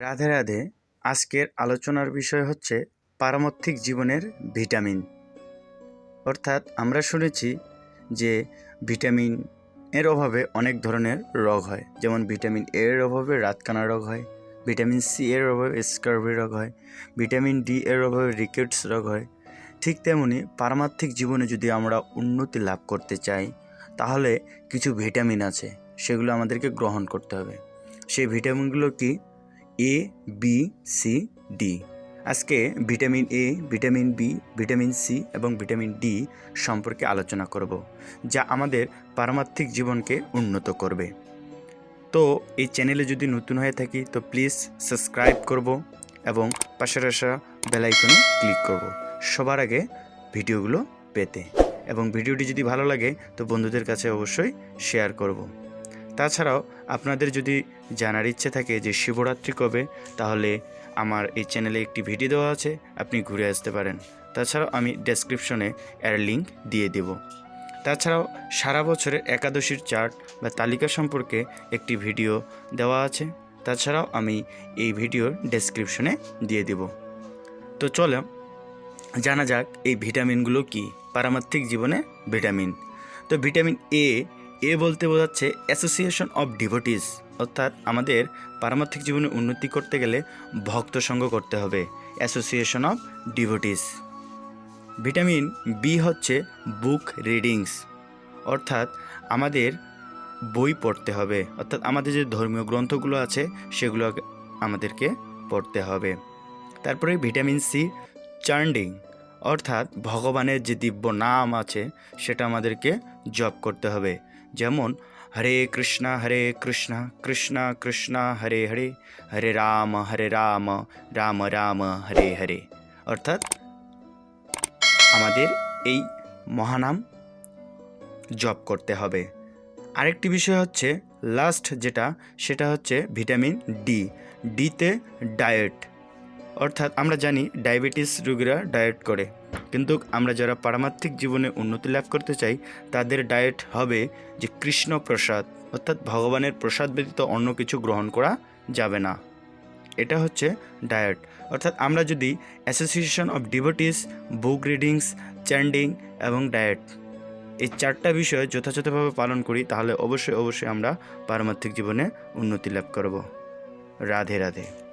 রাধে রাধে, আজকের আলোচনার বিষয় হচ্ছে পারমার্থিক জীবনের ভিটামিন। অর্থাৎ আমরা শুনেছি যে ভিটামিন এর অভাবে অনেক ধরনের রোগ হয়। যেমন ভিটামিন এ এর অভাবে রাতকানা রোগ হয়, ভিটামিন সি এর অভাবে স্কার্ভি রোগ হয়, ভিটামিন ডি এর অভাবে রিকেটস রোগ হয়। ঠিক তেমনি পারমার্থিক জীবনে যদি আমরা উন্নতি লাভ করতে চাই, তাহলে কিছু ভিটামিন আছে, সেগুলো আমাদেরকে গ্রহণ করতে হবে। সেই ভিটামিনগুলো কি? এ বি সি ডি আজকে vitamin A vitamin B vitamin C এবং ভিটামিন ডি সম্পর্কে আলোচনা করব, যা আমাদের পারমার্থিক জীবনকে উন্নত করবে। তো এই চ্যানেলে যদি নতুন হয়ে থাকি, তো প্লিজ সাবস্ক্রাইব করব এবং পাশের আসা বেলাইকনে ক্লিক করব, সবার আগে ভিডিওগুলো পেতে। এবং ভিডিওটি যদি ভালো লাগে, তো বন্ধুদের কাছে অবশ্যই শেয়ার করব। তাছাড়াও আপনাদের যদি জানার ইচ্ছে থাকে যে শিবরাত্রি কবে, তাহলে আমার এই চ্যানেলে একটি ভিডিও দেওয়া আছে, আপনি ঘুরে আসতে পারেন। তাছাড়াও আমি ডেসক্রিপশনে এর লিঙ্ক দিয়ে দেব। তাছাড়াও সারা বছরের একাদশীর চার্ট বা তালিকা সম্পর্কে একটি ভিডিও দেওয়া আছে, তাছাড়াও আমি এই ভিডিওর ডেসক্রিপশনে দিয়ে দেব। তো চলো, জানা যাক এই ভিটামিনগুলো কি পারমার্থিক জীবনে ভিটামিন। তো ভিটামিন এ এ বলতে বোঝাচ্ছে অ্যাসোসিয়েশন অফ ডিভোটিস অর্থাৎ আমাদের পারমার্থিক জীবনে উন্নতি করতে গেলে ভক্ত সঙ্গ করতে হবে। Association of devotees vitamin B হচ্ছে বুক রিডিংস অর্থাৎ আমাদের বই পড়তে হবে। অর্থাৎ আমাদের যে ধর্মীয় গ্রন্থগুলো আছে, সেগুলো আমাদেরকে পড়তে হবে। তারপরে ভিটামিন সি চার্ন্ডিং অর্থাৎ ভগবানের যে দিব্য নাম আছে, সেটা আমাদেরকে জপ করতে হবে। যেমন হরে কৃষ্ণ হরে কৃষ্ণ কৃষ্ণ কৃষ্ণ, হরে হরে হরে রাম হরে রাম রাম রাম, হরে হরে। অর্থাৎ আমাদের এই মহানাম জপ করতে হবে। আরেকটি বিষয় হচ্ছে লাস্ট যেটা, সেটা হচ্ছে ভিটামিন ডি। ডিতে ডায়েট অর্থাৎ আমরা জানি ডায়াবেটিস রোগীরা ডায়েট করে। কিন্তু আমরা যারা পারমার্থিক জীবনে উন্নতি লাভ করতে চাই, তাদের ডায়েট হবে যে কৃষ্ণ প্রসাদ, অর্থাৎ ভগবানের প্রসাদ ব্যতীত অন্য কিছু গ্রহণ করা যাবে না। এটা হচ্ছে ডায়েট। অর্থাৎ আমরা যদি association of devotees, book readings, chanting এবং ডায়েট এই চারটা বিষয় যথাযথভাবে পালন করি, তাহলে অবশ্যই অবশ্যই আমরা পারমার্থিক জীবনে উন্নতি লাভ করব। রাধে রাধে।